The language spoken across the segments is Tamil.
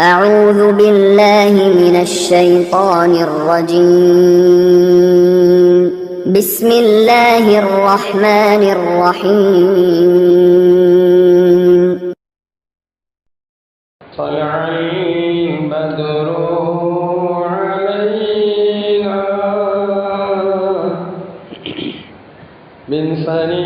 أعوذ بالله من الشيطان الرجيم. بسم الله الرحمن الرحيم. طلع البدر علينا. من ثنيات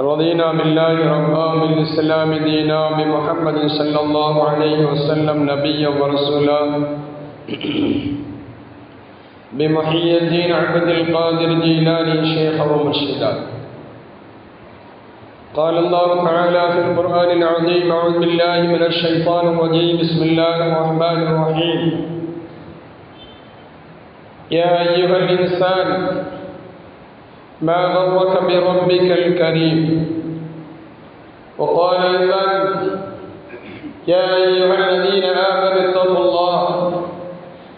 رضينا بالله ربا بالإسلام دينا بمحمد صلى الله عليه وسلم نبيا ورسولا. بمحي الدين عبد القادر جيلاني شيخا ومرشدا قال الله تعالى في القرآن العظيم أعوذ بالله من الشيطان الرجيم. بسم الله الرحمن الرحيم. يا أيها الإنسان ما غرك بربك الكريم؟ وقال أيضا يا أيها الذين آمنوا اتقوا الله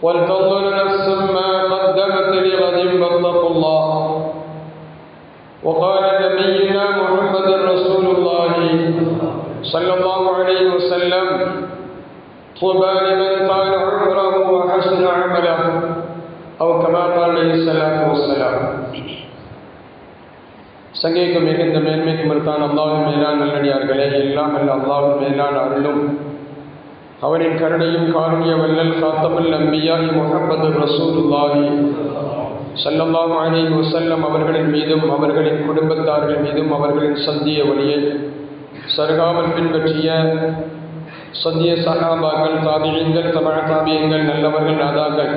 ولتنظر نفس ما قدمت لغد واتقوا الله. وقال نبينا محمد رسول الله صلى الله عليه وسلم طوبى لمن طال عمره وحسن عمله أو كما قال عليه الصلاة والسلام. சங்கைக்கு மிகுந்த மேன்மைக்கு மறுத்தான் அல்லாவின் மேலான நல்லடியார்களே. எல்லாம் அல்ல அல்லாவின் மேலான அருளும். அவனின் கருணையும் காரணிய வல்லல் காத்தமல் அம்பியாகி முகமது ரசூலுல்லாஹி சல்லல்லாஹு அலைஹி வஸல்லம் அவர்களின் மீதும் அவர்களின் குடும்பத்தார்கள் மீதும் அவர்களின் சந்திய வழியை சருகாமல் பின்பற்றிய சந்திய சகாபாக்கள் தாபியங்கள் தமிழ தாபியங்கள் நல்லவர்கள் நாதாக்கள்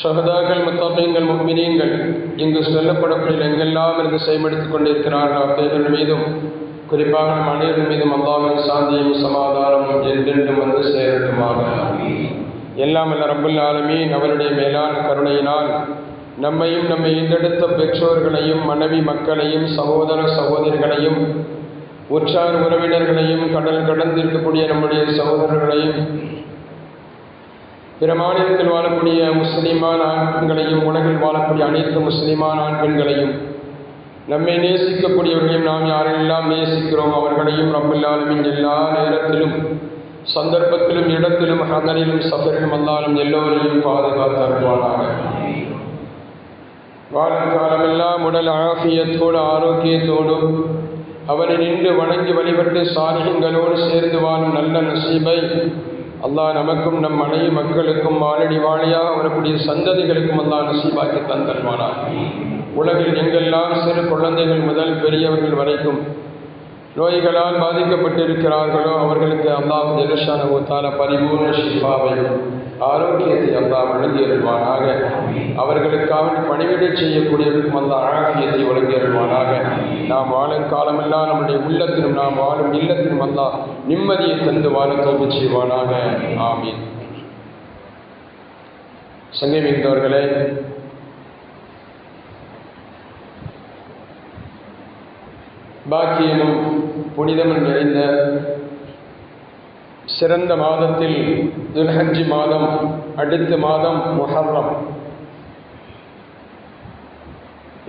ஷஹதாக்கள் முத்தாபியங்கள் முக்மினீங்கள் இங்கு சொல்லப்படக்கூடிய எங்கெல்லாம் இருந்து செயல்படுத்திக் கொண்டிருக்கிறார்கள். அத்தகைகள் மீதும் குறிப்பாக நம் அனைவரின் மீதும் அல்லாவின் சாந்தியும் சமாதானமும் என்றென்றும் வந்து சேரட்டுமாக. எல்லாம் அல்ல ரப்புல் ஆலமீன் அவருடைய மேலான கருணையினால் நம்மையும் நம்மை ஈண்டெடுத்த பெற்றோர்களையும் மனைவி மக்களையும் சகோதர சகோதரிகளையும் உற்றார் உறவினர்களையும் கடல் கடந்திருக்கக்கூடிய நம்முடைய சகோதரர்களையும் பிற மாநிலத்தில் வாழக்கூடிய முஸ்லிமான ஆண்களையும் உலகில் வாழக்கூடிய அனைத்து முஸ்லிமான ஆண் பெண்களையும் நம்மை நேசிக்கக்கூடியவர்களையும் நாம் யாரெல்லாம் நேசிக்கிறோம் அவர்களையும் ரப்பல்லாலுமின் எல்லா நேரத்திலும் சந்தர்ப்பத்திலும் இடத்திலும் ஹதனிலும் சஃபரிலும் அல்லாலும் எல்லோரையும் பாதுகாத்து அருள்வானாக. வாழும் காலமெல்லாம் உடல் ஆஃபியத்தோடு ஆரோக்கியத்தோடும் அவனை நின்று வணங்கி வழிபட்டு சாரிகங்களோடு சேர்ந்து வாழும் நல்ல நசீபை அல்லாஹ் நமக்கும் நம் மனைவி மக்களுக்கும் மாலடி வாழையாக வரக்கூடிய சந்ததிகளுக்கும் அல்லாஹ் நசீபாக்கி தந்தல்வானார் உலகில் எங்கெல்லாம் சிறு குழந்தைகள் முதல் பெரியவர்கள் வரைக்கும் நோய்களால் பாதிக்கப்பட்டிருக்கிறார்களோ அவர்களுக்கு அல்லாஹ் ஜெருஷான ஊத்தான பரிபூர்ண ஷிஃபாவையும் ஆரோக்கியத்தை அல்லாஹ் வழங்கியருள்வானாக அவர்களுக்காக பணிவிடை செய்யக்கூடியவருக்கும் அந்த ஆரோக்கியத்தை வழங்கியருள்வானாக நாம் வாழும் காலமெல்லாம் நம்முடைய உள்ளத்திலும் நாம் வாழும் இல்லத்திலும் வந்தால் நிம்மதியை தந்து வாழ தோல்வி செய்வானாக. ஆமீன். சங்கை மிகுந்தவர்களே பாக்கியமும் புனிதமும் நிறைந்த சிறந்த மாதத்தில் துல்ஹஜ் மாதம் அடுத்த மாதம் முஹர்ரம்.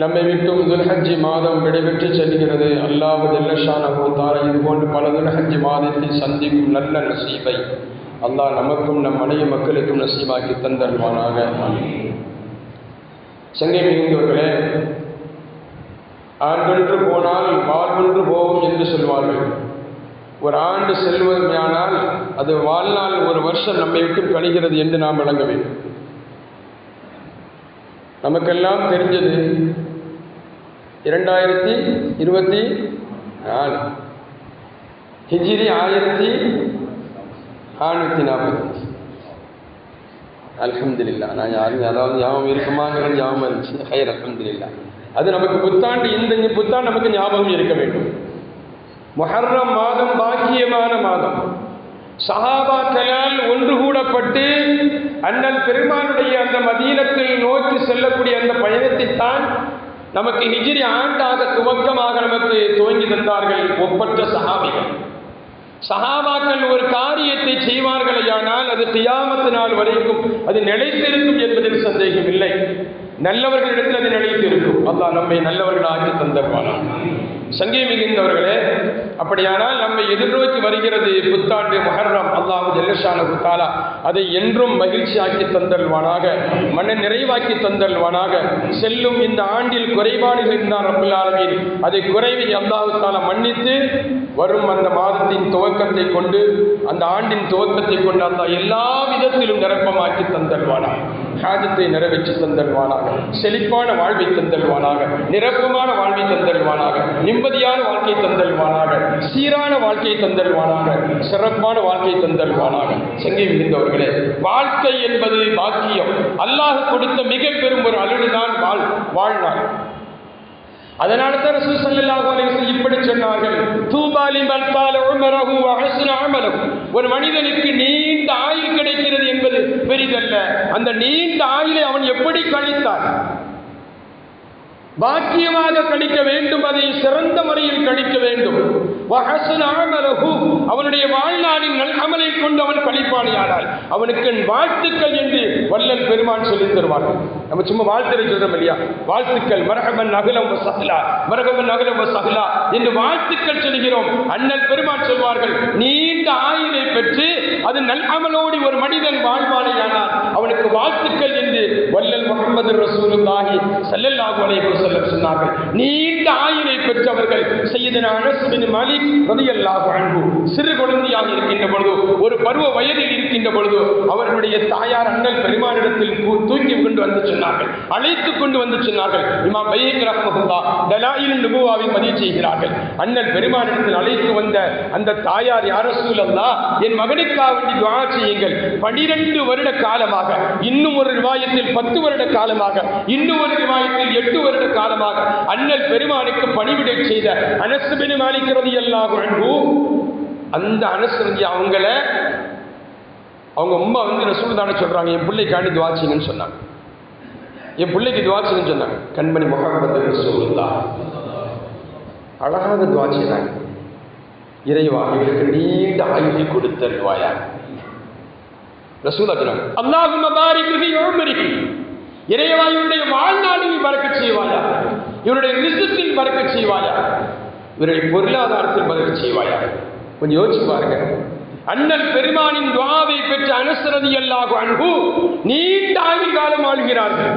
நம்மை விட்டும் துல்ஹஜ் மாதம் விடைபெற்று செல்கிறது. அல்லாஹ் ஜல்லஷான தாரா இது போன்று பல துல்ஹஜ் மாதத்தை சந்திக்கும் நல்ல நசீபை அல்லாஹ் நமக்கும் நம் அனைய மக்களுக்கும் நசீபாக்கி தந்தருவானாக சங்கை மிகுந்தவர்களே ஆண்டொன்று போனால் வாழ்வொன்று போகும் என்று சொல்வார்கள். ஒரு ஆண்டு செல்வமையானால் அது வாழ்நாள் ஒரு வருஷம் நம்மை விட்டு கழிகிறது என்று நாம் விளங்க வேண்டும். நமக்கெல்லாம் தெரிஞ்சது இரண்டாயிரத்தி இருபத்தி நாலு. ஹிஜிரி ஆயிரத்தி நானூற்றி நாற்பத்தி அலமதுல்லா நான் யாரும் அதாவது ஞாபகம் இருக்குமாங்கிற ஞாபகம் இருந்துச்சு. ஹைர் அலமதுல்லா அது நமக்கு புத்தாண்டு இந்த புத்தாண்டு நமக்கு ஞாபகம் இருக்க வேண்டும். மொஹர்ரம் மாதம் பாக்கியமான மாதம். சஹாபாக்களால் ஒன்று கூடப்பட்டு அண்ணன் பெருமானுடைய அந்த மதீனத்தில் நோக்கி செல்லக்கூடிய அந்த பயணத்தை தான் நமக்கு ஹிஜிரி ஆண்டாக துவக்கமாக நமக்கு துவங்கி தந்தார்கள் ஒப்பற்ற சஹாபிகள். சஹாபாக்கள் ஒரு காரியத்தை செய்வார்களேயானால் அது தியாமத்து நாள் வரைக்கும் அது நிலைத்திருக்கும் என்பதில் சந்தேகம் இல்லை நல்லவர்களிடத்தில் அது நிலைத்திருக்கும். அல்லாஹ் நம்மை நல்லவர்கள் ஆக்கி தந்தப்பான சங்கே மிகுந்தவர்களே அப்படியானால் நம்மை எதிர்நோக்கி வருகிறது புத்தாண்டு மகர்ரம் அல்லாஹு ஜெல்லஷான புத்தாலா அதை என்றும் மகிழ்ச்சியாக்கி தந்தல்வானாக மன நிறைவாக்கி தந்தல்வானாக செல்லும் இந்த ஆண்டில் குறைபாடுகள் இருந்தார் ரபுல்லாலமீன் அதை குறைவை அல்லாஹு தாலா மன்னித்து வரும் அந்த மாதத்தின் துவக்கத்தை கொண்டு அந்த ஆண்டின் துவக்கத்தை கொண்டு அந்த எல்லா விதத்திலும் நிரப்பமாக்கி தந்தல்வானா ஹாஜத்தை நிறைவேற்றி தந்தல்வானாக செழிப்பான வாழ்வை தந்தல்வானாக நிரப்பமான வாழ்வை தந்தல்வானாக நிம்மதியான வாழ்க்கை தந்தல்வானாக சீரான வாழ்க்கை தந்தல்வானாக சிறப்பான வாழ்க்கை தந்தல்வானாக செங்கை விழுந்தவர்களே வாழ்க்கை என்பது பாக்கியம். அல்லாஹ் கொடுத்த மிக பெரும் ஒரு அழுடுதான் வாழ் வாழ்நாள். அதனால தான் ரசூல் ஸல்லல்லாஹு அலைஹி வஸல்லம் இப்படி சொன்னார்கள். தூபாலி மல்கால உமரஹு வ அமலஹு. ஒரு மனிதனுக்கு நீண்ட ஆயுள் கிடைக்கிறது பெரிதல்ல. அந்த நீண்ட ஆயிலை அவன் எப்படி கழித்தான்? பாக்கியமாக கழிக்க வேண்டும் அதை சிறந்த முறையில் கழிக்க வேண்டும். அவனுடைய வாழ்நாளின் நல்கமலை கொண்டு அவன் கழிப்பானியானால் அவனுக்கு வாழ்த்துக்கள் என்று வல்லல் பெருமான் சொல்லித் தருவார்கள் நம்ம சும்மா வாழ்த்துறை சொல்றோம் இல்லையா? வாழ்த்துக்கள் மரகமன் அகலம் சகலா மரகமன் அகலம் சகலா என்று வாழ்த்துக்கள் சொல்கிறோம் அண்ணல் பெருமான் சொல்வார்கள் நீண்ட ஆயுளை பெற்று அது நல் அமலோடு ஒரு மனிதன் வாழ்வானையானால் அவனுக்கு வாழ்த்து என்று வல்லல் முகமது ரசூலுல்லாஹி ஸல்லல்லாஹு அலைஹி வஸல்லம் சொன்னார்கள். நீண்ட ஆயுளை பெற்றவர்கள் சையதுனா அனஸ் பின் மாலிக் ரலியல்லாஹு அன்ஹு சிறு குழந்தையாக இருக்கின்ற பொழுது ஒரு பருவ வயதில் இருக்கின்ற பொழுது அவர்களுடைய தாயார் அண்ணல் பெருமானிடத்தில் தூக்கி கொண்டு வந்து சொன்னார்கள். அழைத்து கொண்டு வந்து சொன்னார்கள். இமா பையக் ரஹ்மஹுல்லா டலாயில் நுபுவாவை பதிவு செய்கிறார்கள். அண்ணல் பெருமானிடத்தில் அழைத்து வந்த அந்த தாயார் யார் ரசூலல்லா என் மகனுக்காக வேண்டி துவா செய்யுங்கள். பனிரெண்டு வருட காலமாக இன்னும் ஒரு ரிவாயத்தில் பத்து வருட காலமாக இன்னொரு ரிவாயத்தில் எட்டு வருட காலமாக அண்ணல் பெருமானுக்கு பணிவிடை செய்த அனசு பின் மாலிக் அந்த அனஸ் அவங்கள அவங்க அம்மா வந்து ரசூல் தானே சொல்றாங்க என் பிள்ளைக்காண்டி துவாச்சிங்கன்னு சொன்னாங்க. என் பிள்ளைக்கு துவாச்சின்னு சொன்னாங்க. கண்மணி முகமது ரசூல்லா அழகாக துவாச்சினாங்க இறைவா இவருக்கு நீண்ட கொடுத்த கொடுத்தருவாயா ரசூலா சொன்னாங்க அல்லாஹும் பாரிக் ஃபீ இறைவா இவருடைய வாழ்நாளில் பறக்க செய்வாயா? இவருடைய ரிசுக்கில் பறக்க செய்வாயா? இவருடைய பொருளாதாரத்தில் பறக்க செய்வாயா? கொஞ்சம் யோசிச்சு பாருங்க. அண்ணல் பெருமானின் துவாவை பெற்ற அனுசரதி அல்லாஹு அன்பு நீண்ட ஆயுள் காலம் ஆளுகிறார்கள்.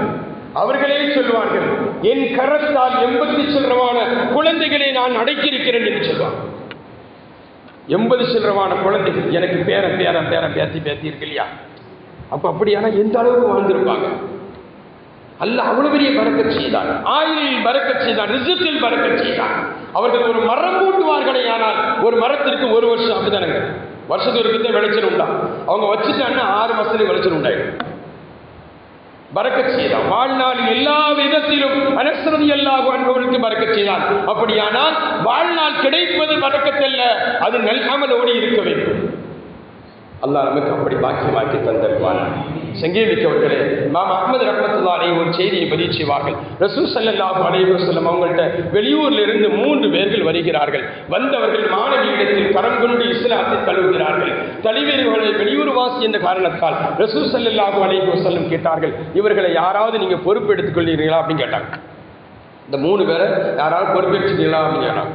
அவர்களே சொல்வார்கள் என் கரத்தால் எண்பத்தி சில்லறமான குழந்தைகளை நான் அடக்கியிருக்கிறேன் என்று சொல்வார்கள் எண்பது சில்லறமான குழந்தைகள். எனக்கு பேரன் பேரன் பேரன் பேத்தி பேத்தி இருக்கு இல்லையா? அப்போ அப்படியானா எந்த அளவுக்கு வாழ்ந்திருப்பாங்க? அல்ல அவ்வளவு பெரிய பறக்க செய்தான். ஆயுளில் பறக்க செய்தான் ரிசுக்கில் பறக்க செய்தான். அவர்கள் ஒரு மரம் கூட்டுவார்களே ஆனால் ஒரு மரத்திற்கு ஒரு வருஷம் அப்படிதானுங்க வருஷத்துக்கு விளைச்சல் உண்டா? அவங்க வச்சுட்டாங்கன்னா ஆறு மாசத்துலேயே விளைச்சல் உண்டாயிடும். பறக்க செய்தான். வாழ்நாளில் எல்லா விதத்திலும் அனஸ்ரதி அல்லாஹ் அன்பவர்களுக்கு பறக்க செய்தான். அப்படியானால் வாழ்நாள் கிடைப்பது பறக்கத்தல்ல அது நல்காமலோடு இருக்க வேண்டும். அல்லாஹ் நமக்கு அப்படி பாக்கியமாக்கி தந்திருப்பான் சங்கீவிக்கவர்களே மாம் அஹமது ரஹமத்துல்லா அலைஹி ஒரு செய்தியை பதிவு செய்வார்கள் ரசூ ஸல்லல்லாஹு அலைஹி அவங்கள்ட்ட வெளியூரில் இருந்து மூன்று பேர்கள் வருகிறார்கள். வந்தவர்கள் மாணவியிடத்தில் கரம் கொண்டு இஸ்லாத்தை தழுவுகிறார்கள். தலைவர்களை வெளியூர் வாசி என்ற காரணத்தால் ரசூ ஸல்லல்லாஹு அலைஹி வஸல்லம் கேட்டார்கள் இவர்களை யாராவது நீங்கள் பொறுப்பு எடுத்துக்கொள்கிறீர்களா அப்படின்னு கேட்டாங்க. இந்த மூணு பேரை யாராவது பொறுப்பேற்றுக்கிறீங்களா அப்படின்னு கேட்டாங்க.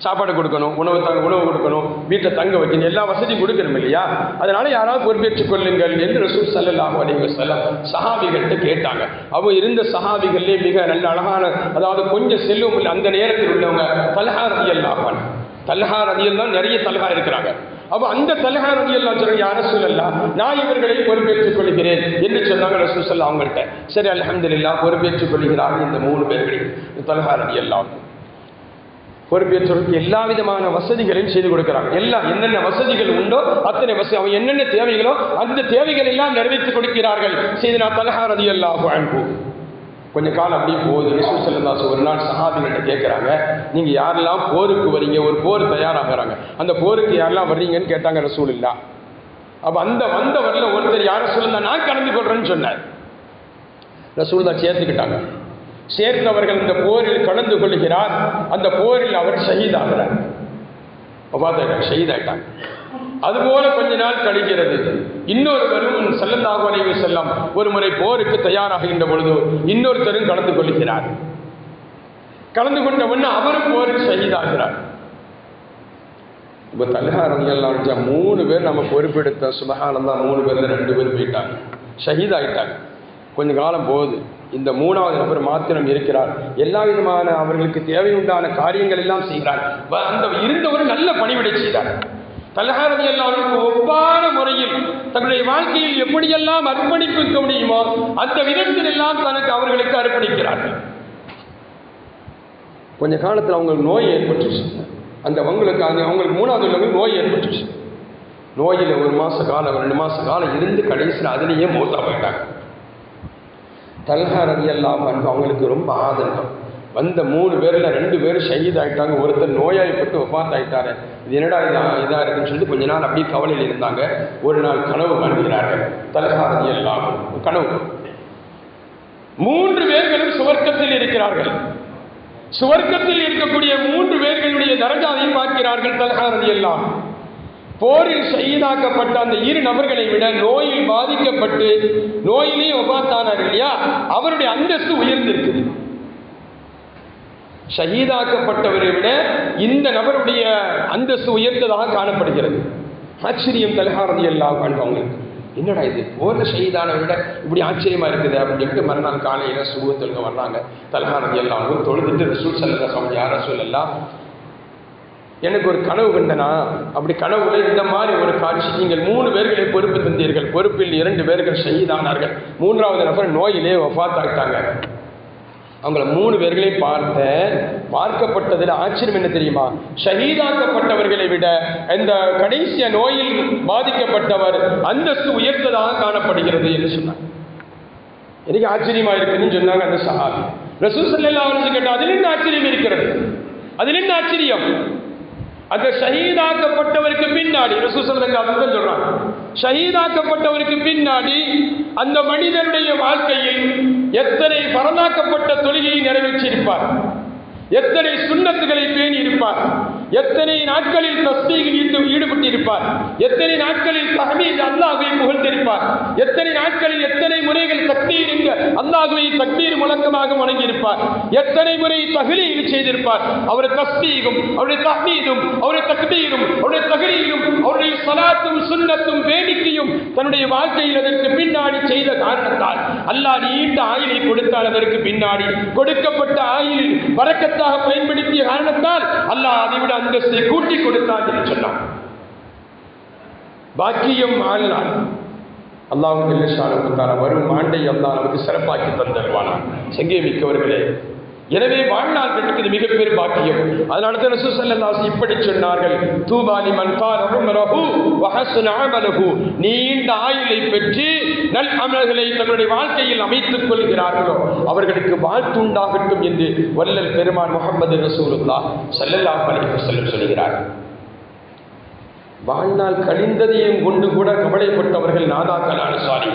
சாப்பாடு கொடுக்கணும் உணவு த உணவு கொடுக்கணும் வீட்டில் தங்க வைக்கணும் எல்லா வசதியும் கொடுக்கணும் இல்லையா? அதனால யாராவது பொறுப்பேற்றுக் கொள்ளுங்கள் என்று ரசூல் சல்லாஹூ அலி வஸல்லம் சஹாபிகள்கிட்ட கேட்டாங்க. அவங்க இருந்த சஹாபிகள்லேயே மிக நல்ல அழகான அதாவது கொஞ்சம் செல்லும் இல்லை அந்த நேரத்தில் உள்ளவங்க தல்ஹா ரதியல்லாஹு அன்ஹு. தல்ஹா ரதியல்லாம் நிறைய தல்ஹா இருக்கிறாங்க. அப்போ அந்த தல்ஹா ரதியல்லாம் சொல்ற யார சொல்லலாம் நான் இவர்களை பொறுப்பேற்றுக் கொள்கிறேன் என்று சொன்னாங்க ரசூல் அவங்கள்ட்ட சரி அலமதுல்லா பொறுப்பேற்றுக் கொள்கிறார்கள் இந்த மூணு பேர்களையும் தல்ஹா ரதியல்லாம் பொறுப்பேற்றவருக்கு எல்லா விதமான வசதிகளையும் செய்து கொடுக்கிறாங்க. எல்லாம் என்னென்ன வசதிகள் உண்டோ அத்தனை வசதி அவன் என்னென்ன தேவைகளோ அந்த தேவைகள் எல்லாம் நிறைவேற்றி கொடுக்கிறார்கள். செய்தனா தலஹா ரதி அல்லாஹு அன்பு கொஞ்ச காலம் அப்படியே போகுது. ரிசூல் செல்லந்தாஸ் ஒரு நாள் சஹாபிகிட்ட கேட்குறாங்க நீங்கள் யாரெல்லாம் போருக்கு வரீங்க? ஒரு போர் தயாராகிறாங்க. அந்த போருக்கு யாரெல்லாம் வர்றீங்கன்னு கேட்டாங்க ரசூல் இல்லா அப்போ அந்த வந்தவரில் ஒருத்தர் யாரை சொல்லுங்க நான் கலந்து கொள்றேன்னு சொன்னார். ரசூல் தான் சேர்த்துக்கிட்டாங்க. சேர்ந்தவர்கள் இந்த போரில் கலந்து கொள்கிறார். அந்த போரில் அவர் ஷஹீதாகிறார். பார்த்தாங்க ஷஹீதாயிட்டாங்க அதுபோல கொஞ்ச நாள் கழிக்கிறது. இன்னொருவரும் செல்லந்தாக அலைவு செல்லம் ஒரு முறை போருக்கு தயாராகின்ற பொழுது இன்னொருத்தரும் கலந்து கொள்கிறார். கலந்து கொண்ட உடனே அவரும் போரில் ஷஹீதாகிறார். இப்போ தல்ஹாரம் எல்லாம் மூணு பேர் நம்ம பொறுப்பெடுத்த சுபகானம் தான் மூணு பேர் ரெண்டு பேர் போயிட்டாங்க. ஷஹீதாயிட்டாங்க. கொஞ்ச காலம் போகுது. இந்த மூணாவது நபர் மாத்திரம் இருக்கிறார். எல்லா விதமான அவர்களுக்கு தேவையுண்டான காரியங்கள் எல்லாம் செய்கிறார். அந்த இருந்தவர் நல்ல பணிவிடை செய்தார். தலகாரதி எல்லாருக்கும் ஒவ்வான முறையில் தன்னுடைய வாழ்க்கையில் எப்படியெல்லாம் அர்ப்பணிப்பிக்க முடியுமோ அந்த விதத்தில் எல்லாம் தனக்கு அவர்களுக்கு அர்ப்பணிக்கிறார்கள். கொஞ்ச காலத்தில் அவங்களுக்கு நோய் ஏற்பட்டுச்சு. அந்த அவங்களுக்கு அந்த அவங்களுக்கு மூணாவது உள்ளவங்களுக்கு நோய் ஏற்பட்டுச்சு. நோயில் ஒரு மாத காலம் ரெண்டு மாத காலம் இருந்து கடைசியில் அதுலேயே மூத்தா போயிட்டாங்க. தல்ஹா ரவி எல்லாம் அன்பு அவங்களுக்கு ரொம்ப ஆதங்கம். வந்த மூணு பேரில் ரெண்டு பேர் ஷஹீத் ஆயிட்டாங்க. ஒருத்தர் நோயாளிப்பட்டு ஒப்பாத் ஆகிட்டாரு இது என்னடா இதாக இதாக இருக்குன்னு சொல்லிட்டு கொஞ்ச நாள் அப்படியே கவலையில் இருந்தாங்க. ஒரு நாள் கனவு காண்கிறார்கள். தல்ஹா ரதி எல்லாம் கனவு. மூன்று பேர்களும் சுவர்க்கத்தில் இருக்கிறார்கள். சுவர்க்கத்தில் இருக்கக்கூடிய மூன்று பேர்களுடைய தரஜாவையும் பார்க்கிறார்கள் தல்ஹா எல்லாம் போரில் ஷயீதாக்கப்பட்ட அந்த இரு நபர்களை விட நோயில் பாதிக்கப்பட்டு நோயிலே ஒபாத்தானார் இல்லையா? அவருடைய அந்தஸ்து உயர்ந்திருக்குது. ஷஹீதாக்கப்பட்டவரை விட இந்த நபருடைய அந்தஸ்து உயர்ந்ததாக காணப்படுகிறது. ஆச்சரியம் தலகாரதி எல்லாம் அவங்களுக்கு. என்னடா இது? போர்ல ஷஹீதானவரை விட இப்படி ஆச்சரியமா இருக்குது அப்படின்ட்டு மறுநாள் காலையில சுகத்தொழுங்க வர்றாங்க. தலகாரதி எல்லாம் தொழுதுட்டு ரசூல் சல்லா சமம் யார் ரசூல் எல்லாம் எனக்கு ஒரு கனவு கண்டனா? அப்படி கனவுல இந்த மாதிரி ஒரு காட்சி. நீங்கள் மூணு பேர்களை பொறுப்பு தந்தீர்கள். பொறுப்பில் இரண்டு பேர்கள் ஷஹீதானார்கள். மூன்றாவது நபர் நோயிலே வஃபாத் அவங்கள மூணு பேர்களையும் பார்த்த பார்க்கப்பட்டதில் ஆச்சரியம் என்ன தெரியுமா? ஷஹீதாக்கப்பட்டவர்களை விட இந்த கடைசிய நோயில் பாதிக்கப்பட்டவர் அந்தஸ்து உயர்ந்ததாக காணப்படுகிறது என்று சொன்னார் எனக்கு ஆச்சரியமா இருக்குதுன்னு சொன்னாங்க அந்த சஹாபி. ரசூசல்லா கேட்டால் அதில் என்ன ஆச்சரியம் இருக்கிறது? அதில் என்ன ஆச்சரியம்? அந்த ஷஹீதாக்கப்பட்டவருக்கு பின்னாடி ரசூசல்லங்க அதுதான் சொல்றாங்க. ஷஹீதாக்கப்பட்டவருக்கு பின்னாடி அந்த மனிதனுடைய வாழ்க்கையில் எத்தனை பரதாக்கப்பட்ட தொழுகையை நிறைவேற்றியிருப்பார்? எத்தனை சுண்ணத்துகளை பேணி இருப்பார் எத்தனை நாட்களில் தஸ்தீகில் ஈடு ஈடுபட்டிருப்பார்? எத்தனை நாட்களில் தஹமீத் அல்லாஹுவை புகழ்ந்திருப்பார்? எத்தனை நாட்களில் எத்தனை முறைகள் தக்தீர் என்க அல்லாஹுவை தக்தீர் முழக்கமாக வணங்கியிருப்பார்? எத்தனை முறை தகுலீல் செய்திருப்பார்? அவருடைய தஸ்தீகும் அவருடைய தஹ்மீதும் அவருடைய தக்தீரும் அவருடைய தகுலீலும் அவருடைய சலாத்தும் சுண்ணத்தும் வேடிக்கையும் தன்னுடைய வாழ்க்கையில் அதற்கு பின்னாடி செய்த காரணத்தால் அல்லாஹ் நீண்ட ஆயிலை கொடுத்தால் அதற்கு பின்னாடி கொடுக்கப்பட்ட ஆயிலில் வரக்கத்தாக பயன்படுத்திய காரணத்தால் அல்லாஹ் அதை விட அந்தஸ்தை கூட்டி கொடுத்தான் என்று சொன்னான். பாக்கியம் ஆழ்நாள் அல்லாஹ் ஜெல்லஷானுக்குத்தான வரும் ஆண்டை அல்லாஹ் நமக்கு சிறப்பாக்கி தந்தருவானான் சங்கே மிக்கவர்களே எனவே வாழ்நாள் கிடைக்கிறது மிகப்பெரிய பாக்கியம். அதனால தான் ரசூசல்லாஸ் இப்படி சொன்னார்கள். தூபாலி மன்கார் ரஹு வஹசுன அமலஹு. நீண்ட ஆயுளை பெற்று நல் அமல்களை தங்களுடைய வாழ்க்கையில் அமைத்துக் கொள்கிறார்களோ அவர்களுக்கு வாழ்த்து உண்டாகட்டும் என்று வல்லல் பெருமான் முகமது ரசூலுல்லாஹ் ஸல்லல்லாஹு அலைஹி வஸல்லம் சொல்கிறார். வாழ்நாள் கழிந்ததையும் கொண்டு கூட கவலைப்பட்டவர்கள் நாதாக்களான அனுசாரி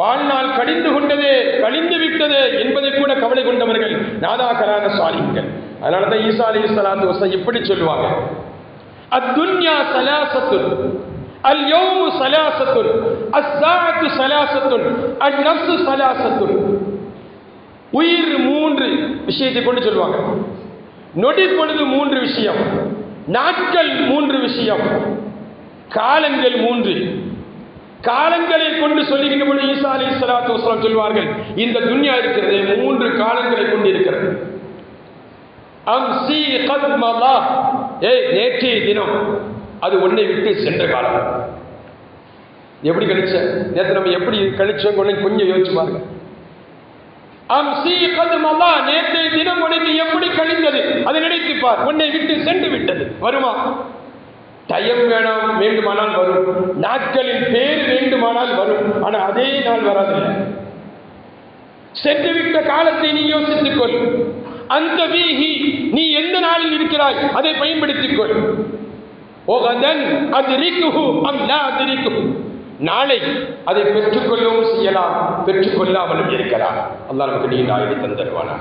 வாழ்நாள் கழிந்து கொண்டதே கழிந்து விட்டதே என்பதை கூட கவலை கொண்டவர்கள் நாதாகரான சாலிகள் அதனால தான் ஈசா அலி சலாத்து வசம் இப்படி சொல்லுவாங்க. அத்துன்யா சலாசத்துன் அல் யௌமு சலாசத்துன் அஸ்ஸாஅத்து சலாசத்துன் அந்நஃப்ஸு சலாசத்துன். உயிர் மூன்று விஷயத்தை கொண்டு சொல்லுவாங்க. நொடி பொழுது மூன்று விஷயம் நாட்கள் மூன்று விஷயம் காலங்கள் மூன்று. காலங்களை கொண்டு சொல்லுகின்ற பொழுது ஈசா அலி சலாத்து வஸ்லாம் சொல்வார்கள் இந்த துன்யா இருக்கிறது மூன்று காலங்களை கொண்டு இருக்கிறது. அம்சி கத் மலா ஏய் நேற்றைய தினம் அது உன்னை விட்டு சென்ற காலம். எப்படி கழிச்ச? நேற்று நம்ம எப்படி கழிச்சோம் கொஞ்சம் யோசிச்சு பாருங்க. அம்சி கத் மலா நேற்றைய தினம் உனக்கு எப்படி கழிந்தது? அதை நினைத்து பார் உன்னை விட்டு சென்று விட்டது. வருமா? டயம் வேணும் வேண்டுமானால் வரும். நாட்களின் பேர் வேண்டுமானால் வரும். ஆனால் அதே நாள் வராதில்லை. சென்றுவிட்ட காலத்தை நீ யோசித்துக் கொள் அந்த வீகி நீ எந்த நாளில் இருக்கிறாய்? அதை பயன்படுத்திக் கொள் ஓகதன் அது ரிக்குஹு அம் லா நாளை அதை பெற்றுக்கொள்ளவும் செய்யலாம் பெற்றுக்கொள்ளாமலும் இருக்கலாம். அல்லா நமக்கு நீ நாளை தந்தருவானா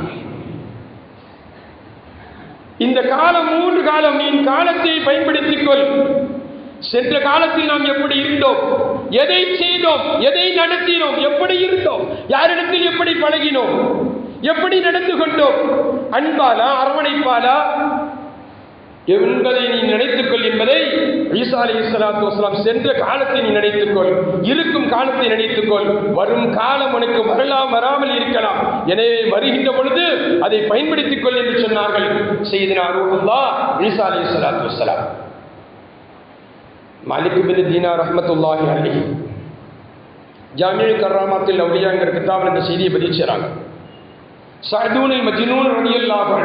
இந்த காலம் மூன்று காலம் நீ காலத்தை பயன்படுத்திக் கொள் சென்ற காலத்தில் நாம் எப்படி இருந்தோம்? எதை செய்தோம்? எதை நடத்தினோம்? எப்படி இருந்தோம்? யாரிடத்தில் எப்படி பழகினோம்? எப்படி நடந்து கொண்டோம்? அன்பாலா அரவணைப்பாலா? என்பதை நீ நினைத்துக்கொள் என்பதை ஈசா அலி இஸ்லாத்து வஸ்லாம் சென்ற காலத்தை நீ நினைத்துக்கொள். இருக்கும் காலத்தை நினைத்துக்கொள். வரும் காலம் உனக்கு வரலாம் வராமல் இருக்கலாம். எனவே வருகின்ற பொழுது அதை பயன்படுத்திக் கொள் என்று சொன்னார்கள். செய்தினார் ஈசா அலி இஸ்லாத்து வஸ்லாம் மாலிக் பின் தீனா ரஹமத்துல்லாஹி அலி ஜாமியல் கர்ராமத்தில் அவுலியாங்கிற கிதாபில் இந்த செய்தியை பதிவு செய்கிறாங்க. சர்தூனில் மஜ்னூன் ரலியல்லாஹு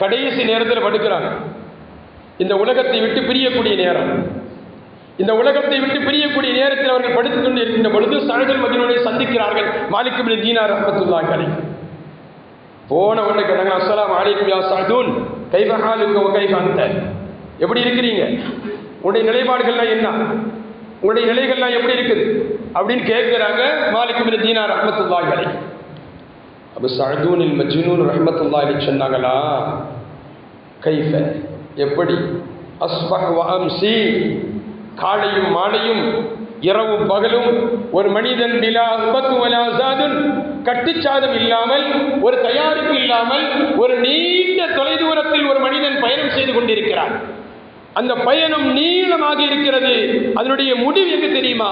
கடைசி நேரத்தில் படுக்கிறாங்க. இந்த உலகத்தை விட்டு பிரியக்கூடிய நேரம். இந்த உலகத்தை விட்டு பிரியக்கூடிய நேரத்தில் அவர்கள் படித்துக் கொண்டு இருக்கின்ற பொழுது சழகல் மஜ்னூனை சந்திக்கிறார்கள். மாலிக்கு பின் தீனா ரஹமத்துல்லாஹி போன உடனே கேட்டாங்க அஸ்லாம் அலைக்கும் யா சஅதூன் கைஃப ஹாலுக எப்படி இருக்கிறீங்க? உங்களுடைய நிலைப்பாடுகள்லாம் என்ன? உங்களுடைய நிலைகள்லாம் எப்படி இருக்குது? அப்படின்னு கேட்குறாங்க மாலிக்கு பின் தீனா ரஹமத்துல்லாஹி அப்போ சஅதூனில் மஜ்னூன் ரஹமத்துல்லா அலி சொன்னாங்களா? கைஃப. எப்படி? அஸ்பக் வ காலையும் மாலையும் இரவும் பகலும் ஒரு மனிதன் நிலா உபத்துவலாசாதுன் கட்டுச்சாதம் இல்லாமல் ஒரு தயாரிப்பு இல்லாமல் ஒரு நீண்ட தொலைதூரத்தில் ஒரு மனிதன் பயணம் செய்து கொண்டிருக்கிறான். அந்த பயணம் நீளமாக இருக்கிறது. அதனுடைய முடிவு எங்கு தெரியுமா?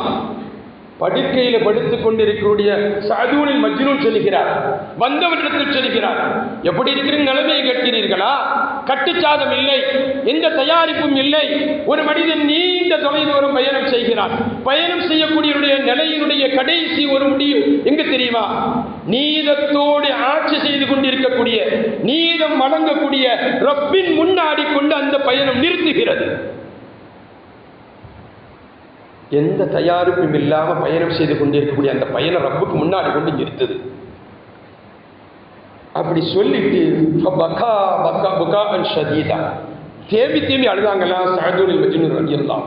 படுக்கையில் படுத்துக் கொண்டிருக்கக்கூடிய சாதுனின் மஜ்னூன் சொல்லுகிறார். வந்தவரிடத்தில் சொல்லுகிறார். எப்படி இருக்கிற நிலைமையை கேட்கிறீர்களா? கட்டுச்சாதம் இல்லை. எந்த தயாரிப்பும் இல்லை. ஒரு மனிதன் நீண்ட தொலைதூரம் பயணம் செய்கிறான். பயணம் செய்யக்கூடியவருடைய நிலையினுடைய கடைசி ஒரு முடிவு. எங்க தெரியுமா? நீதத்தோடு ஆட்சி செய்து கொண்டிருக்கக்கூடிய நீதம் வழங்கக்கூடிய ரப்பின் முன்னாடி கொண்டு அந்த பயணம் நிறுத்துகிறது. எந்த தயாரிப்பும் இல்லாமல் பயணம் செய்து கொண்டிருக்கக்கூடிய அந்த பயணம் ரப்புக்கு முன்னாடி கொண்டு நிறுத்துது அப்படி சொல்லிட்டு பக்கா பக்கா புகா அண்ட் ஷதீதா. தேம்பி தேம்பி அழுதாங்களா? சஹதூரில் மஜ்னூர் ரலியல்லாம்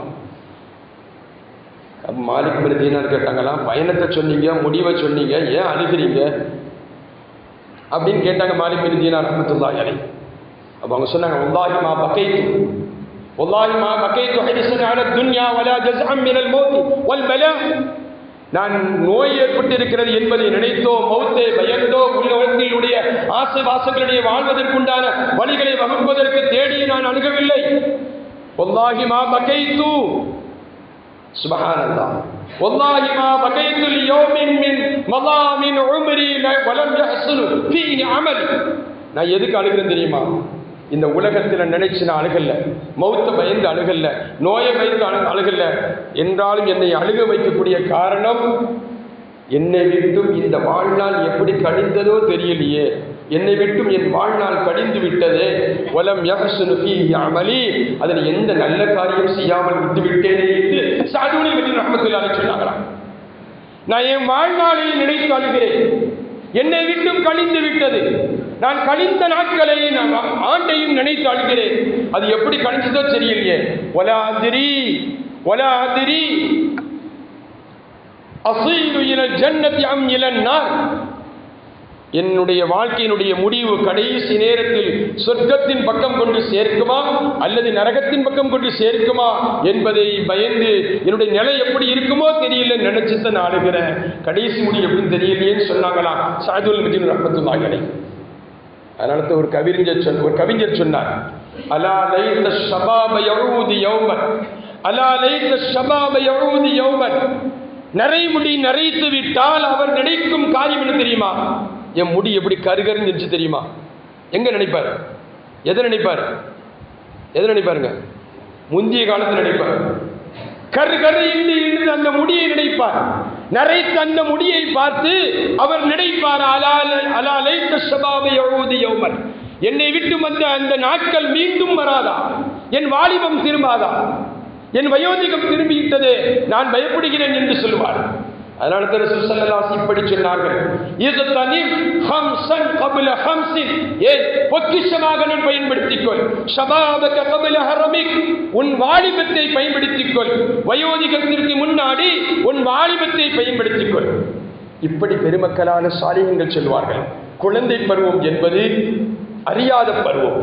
மாலிக் பின் கேட்டாங்களாம் பயணத்தை சொன்னீங்க முடிவை சொன்னீங்க ஏன் அழுகிறீங்க? அப்படின்னு கேட்டாங்க மாலிக் பின் தீனார் ரஹமத்துல்லாஹி அப்போ அவங்க சொன்னாங்க வல்லாஹி மா பக்கைத்து வல்லாஹி மா பக்கைத்து ஹரிசன் அல துன்யா வலா ஜஸ்அம் மினல் மௌத் வல் பலா நான் நோய் ஏற்பட்டிருக்கிறது என்பதை நினைத்தோ மௌத்தை பயந்தோ உலகத்தினுடைய ஆசை வாசங்களுடைய வாழ்வதற்குண்டான வழிகளை வகுப்பதற்கு தேடி நான் அணுகவில்லை வல்லாஹி மா பக்கைத்து سبحان الله والله ما بقيت اليوم من مضى من عمري ولم يحصل فيه عمل நான் எதுக்கு அழுகிறேன் தெரியுமா இந்த உலகத்தில் நினைச்சு நான் அழுகல்ல மௌத்த பயந்து அழுகல்ல நோயை பயந்து அழு அழுகல்ல என்றாலும் என்னை அழுக வைக்கக்கூடிய காரணம் என்னை விட்டும் இந்த வாழ்நாள் எப்படி கழிந்ததோ தெரியலையே. என்னை விட்டும் என் வாழ்நாள் கடிந்து விட்டதே. வலம் அமலி. அதில் எந்த நல்ல காரியம் செய்யாமல் விட்டு விட்டேனே என்று சாதுனி பற்றி ரஹமத்துல்லாஹி சொன்னாங்களாம். நான் என் வாழ்நாளில் நினைத்து அழுகிறேன். என்னை விட்டும் கழிந்து விட்டது. நான் கழிந்த நாட்களை நான் ஆண்டையும் நினைத்து அழுகிறேன். அது எப்படி கழிச்சதோ தெரியலையே. ஒலாதிரி ஒலாதிரி அசீலு இல ஜன்னதி அம் இலன் என்னுடைய வாழ்க்கையினுடைய முடிவு கடைசி நேரத்தில் சொர்க்கத்தின் பக்கம் கொண்டு சேர்க்குமா அல்லது நரகத்தின் பக்கம் கொண்டு சேர்க்குமா என்பதை பயந்து என்னுடைய நிலை எப்படி இருக்குமோ தெரியல நினைச்சு நான் அழுகிறேன். கடைசி முடிவு எப்படின்னு தெரியலையேன்னு சொன்னாங்களா? சாதுல் மஜீன் ரஹமத்துல்லாஹி அலைஹி. அதனால ஒரு கவிஞர் சொன்ன ஒரு கவிஞர் சொன்னார். அலா லைத்த ஷபாப யஊதி யௌமன். அலா லைத்த ஷபாப யஊதி யௌமன். நரைமுடி நரைத்து விட்டால் அவர் நினைக்கும் காரியம் என்ன தெரியுமா? என் முடி எப்படி கருகருன்னு இருந்துச்சு தெரியுமா? எங்க நினைப்பார்? எதை நினைப்பார்? எதை நினைப்பாருங்க? முந்திய காலத்தில் நினைப்பார். கரு கரு இன்று இன்று அந்த முடியை நினைப்பார். நரைத்த அந்த முடியை பார்த்து அவர் நினைப்பார் அலாலை அலாலை தஷபாவை எழுதி என்னை விட்டு வந்த அந்த நாட்கள் மீண்டும் வராதா? என் வாலிபம் திரும்பாதா? என் வயோதிகம் திரும்பிவிட்டதே நான் பயப்படுகிறேன் என்று சொல்வார் அதனால திரு ரசூல் இப்படி சொன்னார்கள். இது தனி ஹம்சன் கபில ஹம்சின் ஏன் பொக்கிஷமாக நீ பயன்படுத்திக் கொள் ஷபாபக கபில ஹரமிக். உன் வாலிபத்தை பயன்படுத்திக் கொள் வயோதிகத்திற்கு முன்னாடி உன் வாலிபத்தை பயன்படுத்திக் கொள் இப்படி பெருமக்களான சாலிகங்கள் சொல்வார்கள். குழந்தை பருவம் என்பது அறியாத பருவம்.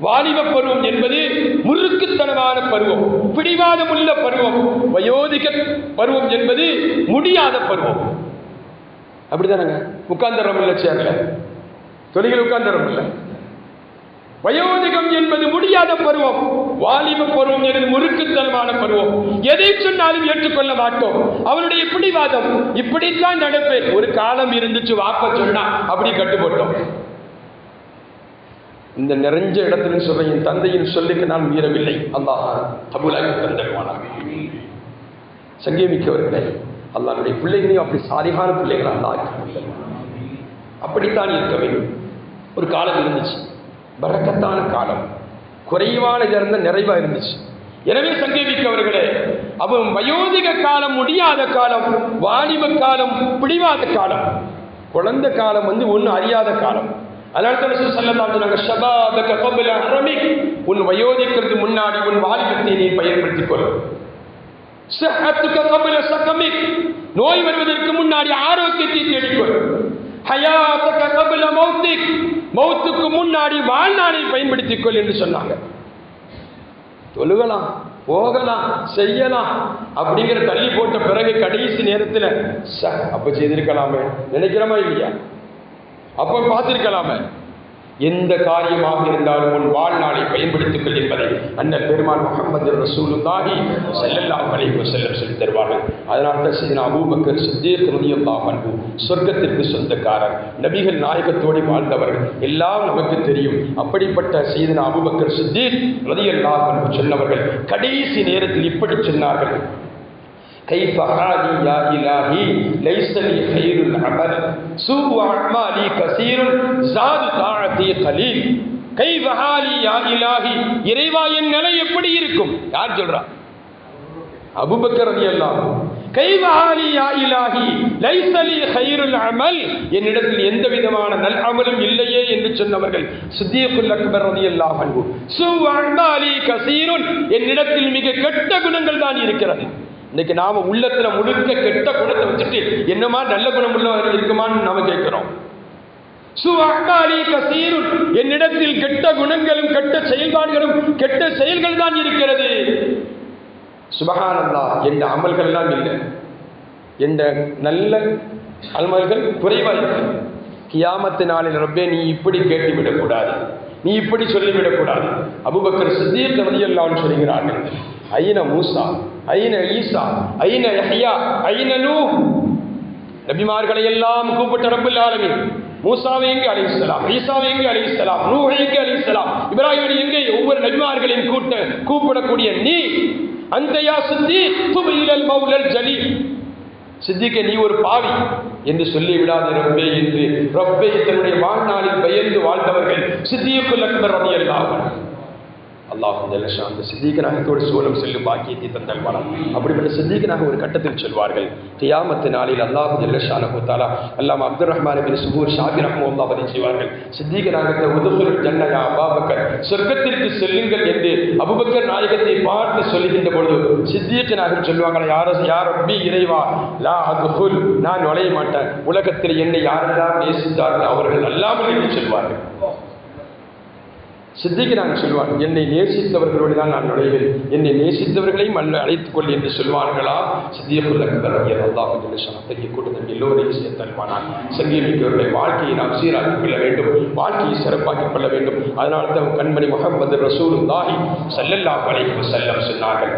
வாலிப பருவம் என்பது முறுக்குத்தனமான பருவம் பிடிவாதமுள்ள பருவம் வயோதிக பருவம் என்பது முடியாத பருவம். அப்படிதானங்க உட்கார்ந்துறோம் இல்லை சேர்ல. தொழில்கள் உட்கார்ந்துறோம் இல்லை வயோதிகம் என்பது முடியாத பருவம் வாலிப பருவம் என்பது முறுக்குத்தனமான பருவம். எதை சொன்னாலும் ஏற்றுக்கொள்ள மாட்டோம். அவனுடைய பிடிவாதம் இப்படித்தான் நடப்பேன். ஒரு காலம் இருந்துச்சு வாப்ப சொன்னா அப்படி கட்டுப்பட்டோம். இந்த நிறைஞ்ச இடத்துல சொல்ற என் தந்தையின் சொல்லுக்கு நான் மீறவில்லை அல்லாஹ் தமிழாக தந்தருவானாக. சங்கீமிக்கவர்களே அல்லாஹுடைய பிள்ளைகளையும் அப்படி சாலிகான பிள்ளைகள் அல்லாஹ் அப்படித்தான் இருக்க வேண்டும். ஒரு காலம் இருந்துச்சு. பரக்கத்தான காலம். குறைவான இருந்த நிறைவா இருந்துச்சு. எனவே சங்கேபிக்கவர்களே அவன் வயோதிக காலம் முடியாத காலம் வாலிப காலம் பிடிவாத காலம். குழந்தை காலம் வந்து ஒன்று அறியாத காலம். அதனால தான் ரசூல் ஸல்லல்லாஹு அலைஹி வஸல்லம் ஷபாபக கப்ல ஹரமிக் உன் வயோதிக்கிறதுக்கு முன்னாடி உன் வாலிபத்தை நீ பயன்படுத்திக் கொள் சிஹத்துக கப்ல சகமிக். நோய் வருவதற்கு முன்னாடி ஆரோக்கியத்தை தேடிக்கொள். ஹயாத்துக கப்ல மௌத்திக். மௌத்துக்கு முன்னாடி வாழ்நாளை பயன்படுத்திக் கொள் என்று சொன்னாங்க. தொழுகலாம் போகலாம் செய்யலாம் அப்படிங்கிற தள்ளி போட்ட பிறகு கடைசி நேரத்தில் ச அப்போ செய்திருக்கலாமே. நினைக்கிறோமா இல்லையா? அப்ப பார்த்திருக்கலாமே. எந்த காரியமாக இருந்தாலும் உன் வாழ்நாளை பயன்படுத்திக் கொள் என்பதை அண்ணன் பெருமான் முகமது ரசூலுல்லாஹி செல்லல்லா அலைஹி வஸல்லம் சொல்லி தருவார்கள். அதனால் தான் சீனா அபூபக்கர் சித்தீர் ரலியல்லாஹு அன்ஹு சொர்க்கத்திற்கு சொந்தக்காரர் நபிகள் நாயகத்தோடு வாழ்ந்தவர்கள் எல்லாம் நமக்கு தெரியும். அப்படிப்பட்ட சீதனா அபூபக்கர் சித்தீர் ரலியல்லாஹு அன்ஹு சொன்னவர்கள் கடைசி நேரத்தில் இப்படி சொன்னார்கள். كيف حالي يا إلهي ليس لي خير العمل سوء أعمالي كثير زاد طاعتي قليل كيف حالي يا إلهي இறைவா என் நிலை எப்படி இருக்கும் யார் சொல்றா அபுபக்கர் ரலியல்லாஹு கைவ ஹாலி யா இலாஹி லைஸ லி கைருல் அமல் என்னிடத்தில் எந்த விதமான நல் அமலும் இல்லையே என்று சொன்னவர்கள் சித்தியக்குல் அக்பர் ரலியல்லாஹு அன்ஹு சு அமாலி கசீருன் என்னிடத்தில் மிக கெட்ட குணங்கள் தான் இருக்கிறது இன்னைக்கு நாம உள்ளத்துல முழுக்க கெட்ட குணத்தை வச்சுட்டு என்னமா நல்ல குணம் உள்ளவர்கள் இருக்குமான்னு நாம கேட்கிறோம். என்னிடத்தில் கெட்ட குணங்களும் கெட்ட செயல்பாடுகளும் கெட்ட செயல்கள் தான் இருக்கிறது. சுபகானந்தா எந்த அமல்கள் எல்லாம் இல்லை. எந்த நல்ல அமல்கள் குறைவாக இருக்கு கியாமத்து நாளில் ரப்பே நீ இப்படி கேட்டுவிடக்கூடாது. நீ இப்படி சொல்லிவிடக்கூடாது. அபுபக்கர் சித்தீர் ரலியல்லாஹு சொல்கிறார்கள் ஐன மூசா? ஐன ஈசா? ஐன யஹ்யா? ஐன நூஹ் நபிமார்களை எல்லாம் கூப்பிட்ட ரப்பல் ஆலமீன் மூசாவை எங்கே அலைஹிஸ்ஸலாம் ஈசாவை எங்கே அலைஹிஸ்ஸலாம் நூஹை எங்கே அலைஹிஸ்ஸலாம் இப்ராஹிம் எங்கே? ஒவ்வொரு நபிமார்களையும் கூட்ட கூப்பிடக்கூடிய நீ அந்த யா சித்திக் துபிலல் மௌலல் ஜலீல். சித்திக்க நீ ஒரு பாவி என்று சொல்லி விடாத ரப்பே என்று. ரப்பே தன்னுடைய வாழ்நாளில் பயந்து வாழ்ந்தவர்கள் சித்தியக்குல் அக்பர் ரலியல்லாஹு அன்ஹு அல்லாஹ் ஜல்லஷா அந்த சித்திகனாகத்தோடு சூழம் செல்லும் பாக்கியத்தை தந்தல்வானா அப்படிப்பட்ட சித்திகனாக ஒரு கட்டத்தில் சொல்வார்கள். கியாமத்து நாளில் அல்லாஹ் ஜல்லஷான தாலா அல்லாம் அப்துல் ரஹ்மான் பின் சுபூர் ஷாபி ரஹ்மல்லா பதிவு செய்வார்கள். சித்திகனாகத்தை உதுகுல் ஜன்னயா அபாபக்கர் சொர்க்கத்திற்கு செல்லுங்கள் என்று அபுபக்கர் நாயகத்தை பார்த்து சொல்லுகின்ற பொழுது சித்தியத்தினாக சொல்லுவாங்களா யார யார் ரப்பி இறைவா லா அதுகுல் நான் நுழைய மாட்டேன். உலகத்தில் என்னை யாரெல்லாம் நேசித்தார்கள் அவர்கள் அல்லாமல் என்று சொல்வார்கள். சித்திக்கிறான் சொல்வான் என்னை நேசித்தவர்களோடு தான் நான் நுழைவேன். என்னை நேசித்தவர்களையும் அல்ல அழைத்துக் கொள் என்று சொல்வார்களா? சித்தியக்குள்ள கதறியர் அல்லாஹ் அத்தகைய கூட்டத்தில் எல்லோரையும் சேர்த்தல்வானான் சங்கீமிக்கவர்களை வாழ்க்கையை நாம் சீராக்கிக் கொள்ள வேண்டும். வாழ்க்கையை சிறப்பாக்கிக் கொள்ள வேண்டும். அதனால் தான் கண்மணி முகமது ரசூலுல்லாஹி சல்லல்லா அலைஹி செல்லம் சொன்னார்கள்.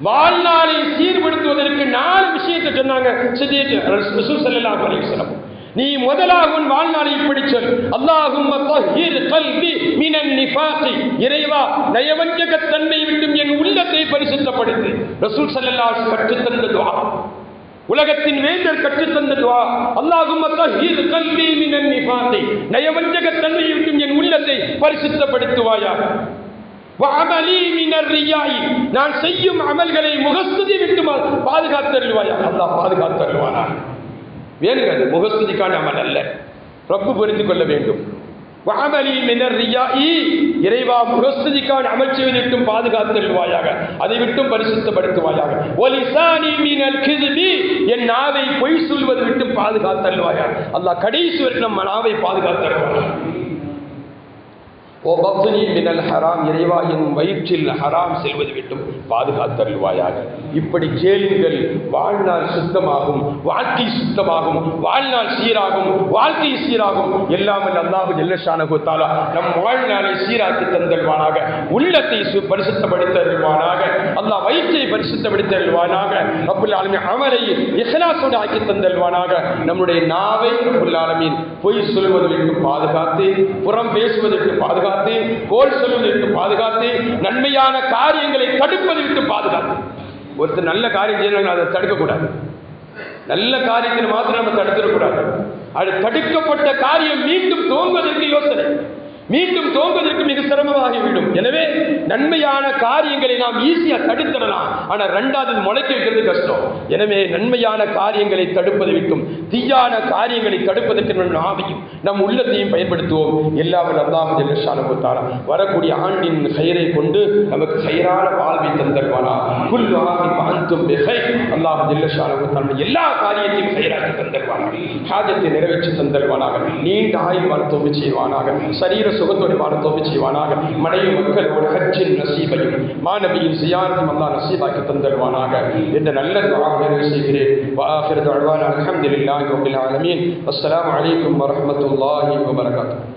வாழ்நாளை சீர்படுத்துவதற்கு நாலு விஷயத்தை சொன்னாங்க. சித்தியக்கு ரசூல் செல்லல்லா அலைஹி செல்லம் நீ முதலாக உன் வாழ்நாளை இப்படி சொல். அல்லாஹும் கல்வி மினன் நிஃபாகி. இறைவா நயவஞ்சக தன்மை விட்டும் என் உள்ளத்தை பரிசுத்தப்படுத்து. ரசூல் ஸல்லல்லாஹு கற்றுத்தந்த துவா. உலகத்தின் வேந்தர் கற்றுத்தந்த துவா. அல்லாஹும் கல்வி மினன் நிஃபாகி. நயவஞ்சக தன்மை விட்டும் என் உள்ளத்தை பரிசுத்தப்படுத்துவாயாக. நான் செய்யும் அமல்களை முகஸ்துதி விட்டு பாதுகாத்தருள்வாயா அல்லாஹ் பாதுகாத்தருள்வானா வேணுங்க அது முகஸ்துதிக்கான அமல் அல்ல. ரப்பு புரிந்து கொள்ள வேண்டும். வஅமலி மினர் ரியாயி இறைவா முகஸ்துதிக்கான அமல் செய்வதற்கும் பாதுகாத்தருள்வாயாக அதை விட்டும் பரிசுத்தப்படுத்துவாயாக. ஒலிசானி மினல் கிதுபி என் நாவை பொய் சொல்வது விட்டும் பாதுகாத்தல்வாயாக அல்லாஹ் கடைசி வரைக்கும் நம்ம நாவை பாதுகாத்தல்வாயாக ஓ பக்துனி மினல் ஹராம் இறைவா என் வயிற்றில் ஹராம் செல்வது விட்டும் பாதுகாத்தருள்வாயாக. இப்படி கேளுங்கள் வாழ்நாள் சுத்தமாகும் வாழ்க்கை சுத்தமாகும் வாழ்நாள் சீராகும் வாழ்க்கை சீராகும். எல்லாமே அல்லாஹு ஜெல்லஷானகு நம் வாழ்நாளை சீராக்கி தந்தல்வானாக உள்ளத்தை சு பரிசுத்தப்படுத்தருள்வானாக அல்லாஹ் வயிற்றை பரிசுத்தப்படுத்தல்வானாக அப்புல் ஆலமின் அமலை இஹ்லாசோடு ஆக்கி தந்தல்வானாக நம்முடைய நாவை அப்புல் பொய் சொல்வதற்கு பாதுகாத்து புறம் பேசுவதற்கு பாதுகாத்து கோல் சொல்வதற்கு பாதுகாத்து நன்மையான காரியங்களை தடுப்பதற்கு பாதுகாத்து. ஒருத்தர் நல்ல காரியம் செய்யணும் அதை தடுக்கக்கூடாது. நல்ல காரியத்தில் மாத்திரம் நம்ம தடுத்துடக்கூடாது. அது தடுக்கப்பட்ட காரியம் மீண்டும் தோங்குவதற்கு யோசனை. மீண்டும் தோங்குவதற்கு மிக சிரமமாகிவிடும் எனவே நன்மையான காரியங்களை நாம் ஈஸியாக தடுத்துடலாம். ஆனால் ரெண்டாவது முளைக்க வைக்கிறது கஷ்டம். எனவே நன்மையான காரியங்களை தடுப்பதை விட்டும் தீயான காரியங்களை தடுப்பதற்கு நம் நாவையும் நம் உள்ளத்தையும் பயன்படுத்துவோம். எல்லாமல் அல்லாஹு ஜெல்லஷானுத்தாரா வரக்கூடிய ஆண்டின் செயலை கொண்டு நமக்கு செயலான வாழ்வை தந்தருவானா. குல் ஆகி பாந்தும் பெகை எல்லா காரியத்தையும் கயிறாக்கி தந்தருவானா. ஹாஜத்தை நிறைவேற்றி தந்தருவானாக. நீண்ட ஆயுள் வாழ்த்தோடு செய்வானாக. சரீர சுகத்தோடு வாழ்த்தோடு செய்வானாக. மனைவி மக்களோடு ஹஜ்ஜின் நசீபையும் மாணவியின் சியாரத்தும் அல்லா நசீபாக்கி தந்தருவானாக. என்ற நல்ல துவாக நிறைவு செய்கிறேன் அலமதுல்லா لله رب العالمين. والسلام عليكم ورحمة الله وبركاته.